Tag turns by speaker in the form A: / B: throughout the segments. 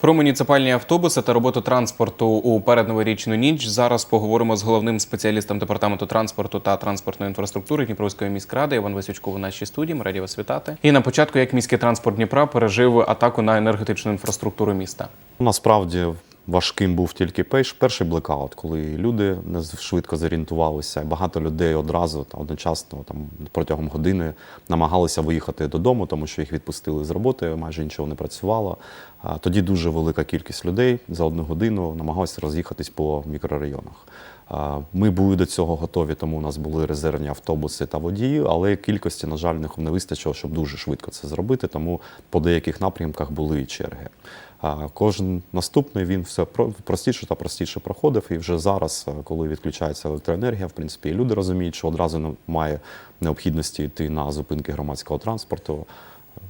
A: Про муніципальні автобуси та роботу транспорту у передноворічну ніч зараз поговоримо з головним спеціалістом департаменту транспорту та транспортної інфраструктури Дніпровської міськради Іван Васючко у нашій студії. Ми раді вас вітати. І на початку, як міський транспорт Дніпра пережив атаку на енергетичну інфраструктуру міста.
B: Насправді важким був тільки перший блекаут, коли люди не швидко зорієнтувалися. Багато людей одразу та одночасно там протягом години намагалися виїхати додому, тому що їх відпустили з роботи, майже нічого не працювало. Тоді дуже велика кількість людей за одну годину намагалася роз'їхатись по мікрорайонах. Ми були до цього готові, тому у нас були резервні автобуси та водії, але кількості, на жаль, не- не вистачило, щоб дуже швидко це зробити. Тому по деяких напрямках були і черги. Кожен наступний він все про- простіше та простіше проходив. І вже зараз, е, коли відключається електроенергія, в принципі, люди розуміють, що одразу немає необхідності йти на зупинки громадського транспорту.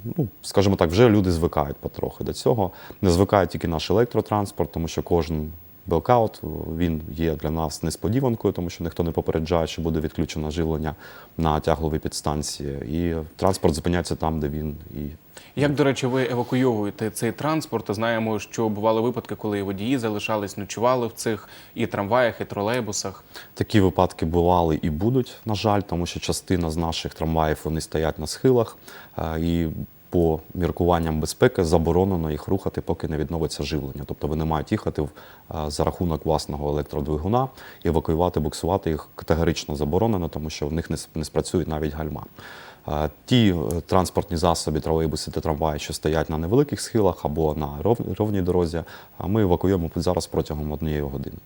B: Ну, скажімо так, вже люди звикають потрохи до цього. Не звикає тільки наш електротранспорт, тому що кожен белкаут він є для нас несподіванкою, тому що ніхто не попереджає, що буде відключено живлення на тягловій підстанції. І транспорт зупиняється там, де він і
A: Як, до речі, ви евакуйовуєте цей транспорт? Знаємо, що бували випадки, коли водії залишались, ночували в цих і трамваях, і тролейбусах.
B: Такі випадки бували і будуть, на жаль, тому що частина з наших трамваїв вони стоять на схилах, е, і по міркуванням безпеки заборонено їх рухати, поки не відновиться живлення. Тобто вони мають їхати в- за рахунок власного електродвигуна, евакуювати, буксувати їх категорично заборонено, тому що в них не не спрацюють навіть гальма. Ті е, транспортні засоби, тролейбуси та трамваї, що стоять на невеликих схилах або на ровній дорозі, ми евакуюємо зараз протягом однієї години.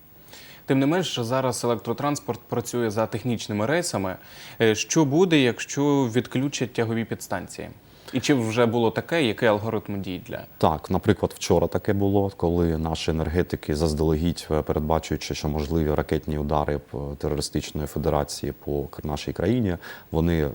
A: Тим не менш, зараз електротранспорт працює за технічними рейсами. Е, Що буде, якщо відключать тягові підстанції? І чи вже було таке, який алгоритм дій для?
B: Так, наприклад, вчора таке було, коли наші енергетики заздалегідь, е, передбачуючи, що можливі ракетні удари терористичної федерації по нашій країні, вони е,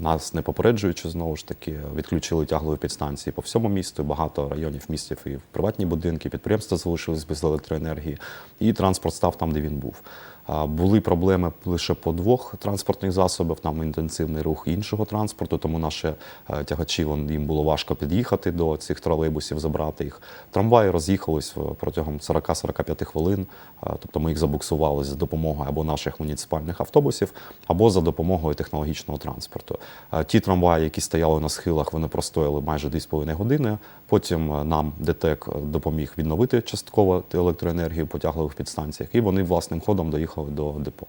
B: нас не попереджуючи знову ж таки, відключили тяглові підстанції по всьому місту. Багато районів містів і в приватні будинки, підприємства залишились без електроенергії, і транспорт став там, де він був. Були проблеми лише по двох транспортних засобах, там інтенсивний рух іншого транспорту, тому наші е, тягачі їм було важко під'їхати до цих тролейбусів, забрати їх. Трамваї роз'їхались е, протягом 40-45 хвилин. е, Тобто ми їх забуксували за допомогою або наших муніципальних автобусів, або за допомогою технологічного транспорту. Ті трамваї, які стояли на схилах, вони простояли майже 2,5 години. Потім нам ДТЕК допоміг відновити частково електроенергію по тяглових підстанціях, і вони власним ходом доїхали до депо.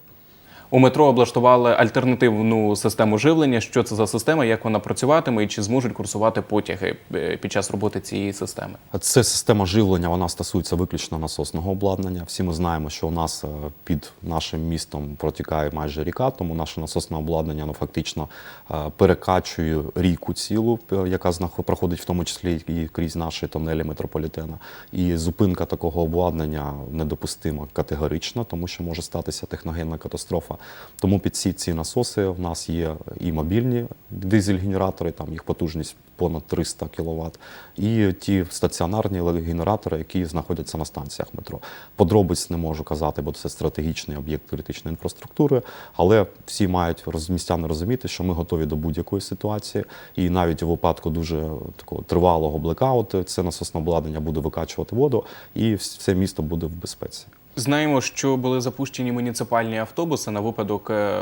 A: У метро облаштували альтернативну систему живлення. Що це за система, як вона працюватиме і чи зможуть курсувати потяги е, під час роботи цієї системи?
B: Це система живлення, вона стосується виключно насосного обладнання. Всі ми знаємо, що у нас е, під нашим містом протікає майже ріка, тому наше насосне обладнання ну, фактично е, перекачує ріку цілу, яка проходить в тому числі і крізь наші тонелі метрополітена. І зупинка такого обладнання недопустима категорично, тому що може статися техногенна катастрофа. Тому під ці ці насоси в нас є і мобільні дизель-генератори, там їх потужність понад 300 кВт, і ті стаціонарні генератори, які знаходяться на станціях метро. Подробиць не можу казати, бо це стратегічний об'єкт критичної інфраструктури. Але всі мають містяни розуміти, що ми готові до будь-якої ситуації, і навіть у випадку дуже такого тривалого блекауту це насосне обладнання буде викачувати воду, і все місто буде в безпеці.
A: Знаємо, що були запущені муніципальні автобуси на випадок е,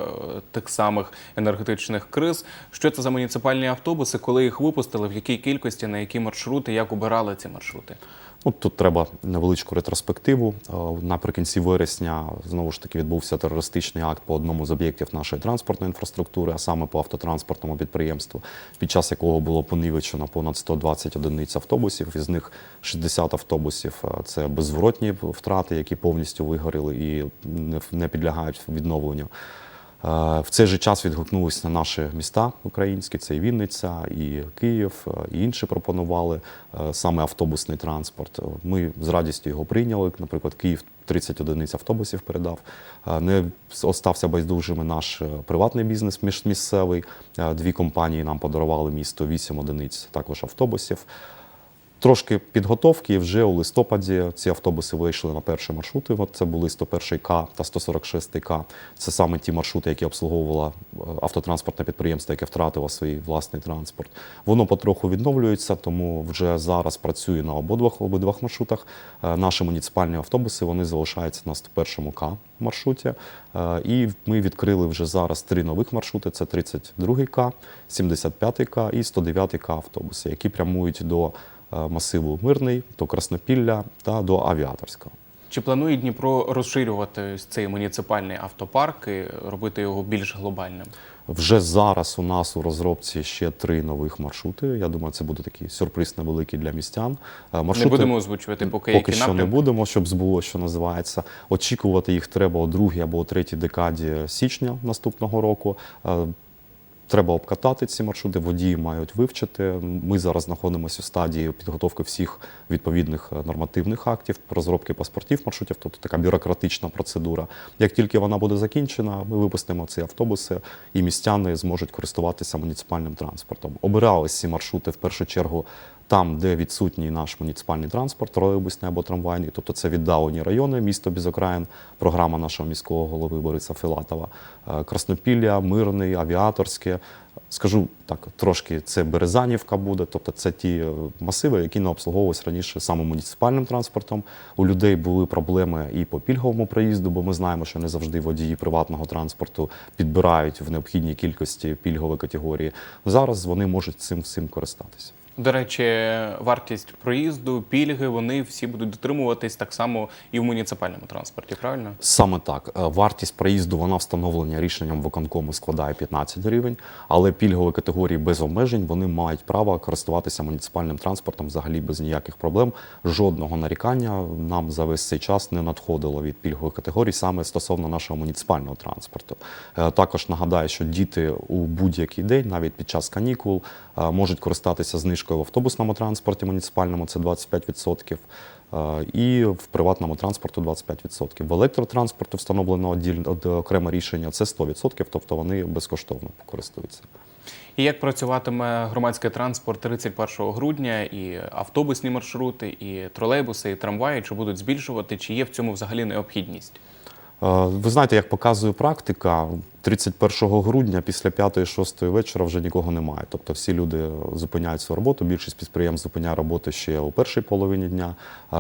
A: тих самих енергетичних криз. Що це за муніципальні автобуси, коли їх випустили, в якій кількості, на які маршрути, як обирали ці маршрути?
B: Ну, тут треба невеличку ретроспективу. Е, Наприкінці вересня знову ж таки відбувся терористичний акт по одному з об'єктів нашої транспортної інфраструктури, а саме по автотранспортному підприємству, під час якого було понівечено понад 120 одиниць автобусів. Із них 60 автобусів е, це беззворотні втрати, які повністю вигоріли і не підлягають відновленню. Е, В цей же час відгукнулися на наші міста українські, це і Вінниця, і Київ, е, і інші пропонували е, саме автобусний транспорт. Ми з радістю його прийняли. Наприклад, Київ 30 одиниць автобусів передав. Не остався байдужими наш приватний бізнес міжмісцевий. Дві компанії нам подарували місто 8 одиниць також автобусів. Трошки підготовки і вже у листопаді ці автобуси вийшли на перші маршрути. От це були 101 К та 146 К. Це саме ті маршрути, які обслуговувало е, автотранспортне підприємство, яке втратило свій власний транспорт. Воно потроху відновлюється, тому вже зараз працює на обидвох обидвох маршрутах. Е, Наші муніципальні автобуси вони залишаються на 101 К маршруті. Е, І ми відкрили вже зараз три нових маршрути: це 32 К, 75 К і 109 К автобуси, які прямують до масиву Мирний, до Краснопілля та до Авіаторського.
A: Чи планує Дніпро розширювати цей муніципальний автопарк і робити його більш глобальним?
B: Вже зараз у нас у розробці ще три нових маршрути. Я думаю, це буде такий сюрприз невеликий для містян. Е,
A: Не будемо озвучувати поки,
B: Поки
A: які
B: що не будемо, щоб збуло, що називається. Очікувати їх треба у другій або у третій декаді січня наступного року. Треба обкатати ці маршрути, водії мають вивчити. Ми зараз знаходимося у стадії підготовки всіх відповідних е, нормативних актів, розробки паспортів маршрутів, тобто така бюрократична процедура. Як тільки вона буде закінчена, ми випустимо ці автобуси, і містяни зможуть користуватися муніципальним транспортом. Обирались ці маршрути в першу чергу там, де відсутній наш муніципальний транспорт, тролейбусний або трамвайний, тобто це віддалені райони, місто без окраїн, програма нашого міського голови Бориса Філатова, Е, Краснопілля, Мирний, Авіаторське. Скажу так, трошки це Березанівка буде, тобто це ті е, масиви, які не обслуговувалися раніше саме муніципальним транспортом. У людей були проблеми і по пільговому проїзду, бо ми знаємо, що не завжди водії приватного транспорту підбирають в необхідній кількості пільгові категорії. Зараз вони можуть цим всім користатися.
A: До речі, вартість проїзду, пільги, вони всі будуть дотримуватись так само і в муніципальному транспорті, правильно?
B: Саме так. Е, Вартість проїзду вона встановлена рішенням виконкому складає 15 гривень, але пільгові категорії без обмежень вони мають право користуватися муніципальним транспортом взагалі без ніяких проблем. Жодного нарікання нам за весь цей час не надходило від пільгових категорій саме стосовно нашого муніципального транспорту. Е, Також нагадаю, що діти у будь-який день, навіть під час канікул, е, можуть користатися знижкою в автобусному транспорті муніципальному це 25%. Е, І в приватному транспорту 25%. В електротранспорту встановлено окреме рішення це 100%, тобто вони безкоштовно користуються.
A: І як працюватиме громадський транспорт 31 грудня, і автобусні маршрути, і тролейбуси, і трамваї, чи будуть збільшувати, чи є в цьому взагалі необхідність?
B: Е, Ви знаєте, як показує практика, 31 грудня після 5-6 вечора вже нікого немає. Тобто всі люди зупиняють свою роботу. Більшість підприємств зупиняє роботу ще у першій половині дня.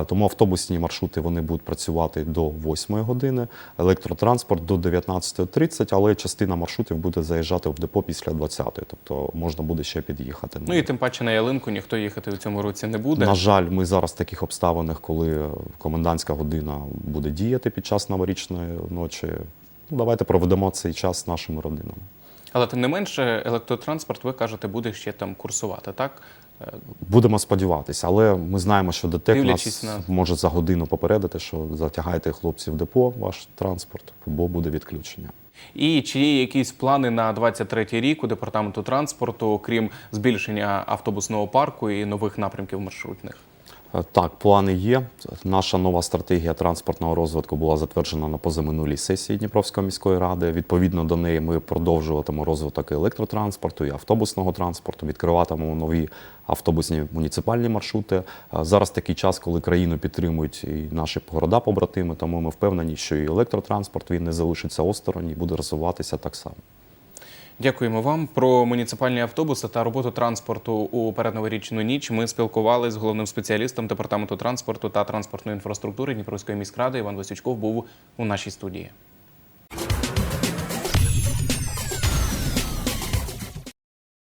B: Тому автобусні маршрути вони будуть працювати до 8 години, електротранспорт до 19.30, але частина маршрутів буде заїжджати в депо після 20-ї. Тобто можна буде ще під'їхати.
A: Ну і тим паче на ялинку ніхто їхати у цьому році не буде.
B: На жаль, ми зараз в таких обставинах, коли комендантська година буде діяти під час новорічної ночі. Ну, давайте проведемо цей час з нашими родинами.
A: Але тим не менше, електротранспорт, ви кажете, буде ще там курсувати, так? Е,
B: Будемо сподіватися, але ми знаємо, що ДТЕК нас
A: на-
B: може за годину попередити, що затягайте хлопців в депо, ваш транспорт, бо буде відключення.
A: І чи є якісь плани на 23-й рік у департаменту транспорту, крім збільшення автобусного парку і нових напрямків маршрутних?
B: Е, Так, плани є. Наша нова стратегія транспортного розвитку була затверджена на позаминулій сесії Дніпровської міської ради. Відповідно до неї ми продовжуватимемо розвиток електротранспорту, і автобусного транспорту, відкриватимемо нові автобусні муніципальні маршрути. Е, Зараз такий час, коли країну підтримують і наші города-побратими, тому ми впевнені, що і електротранспорт він не залишиться осторонь і буде розвиватися так само.
A: Дякуємо вам про муніципальні автобуси та роботу транспорту у передноворічну ніч. Ми спілкувалися з головним спеціалістом департаменту транспорту та транспортної інфраструктури Дніпровської міськради. Іван Васючков був у нашій студії.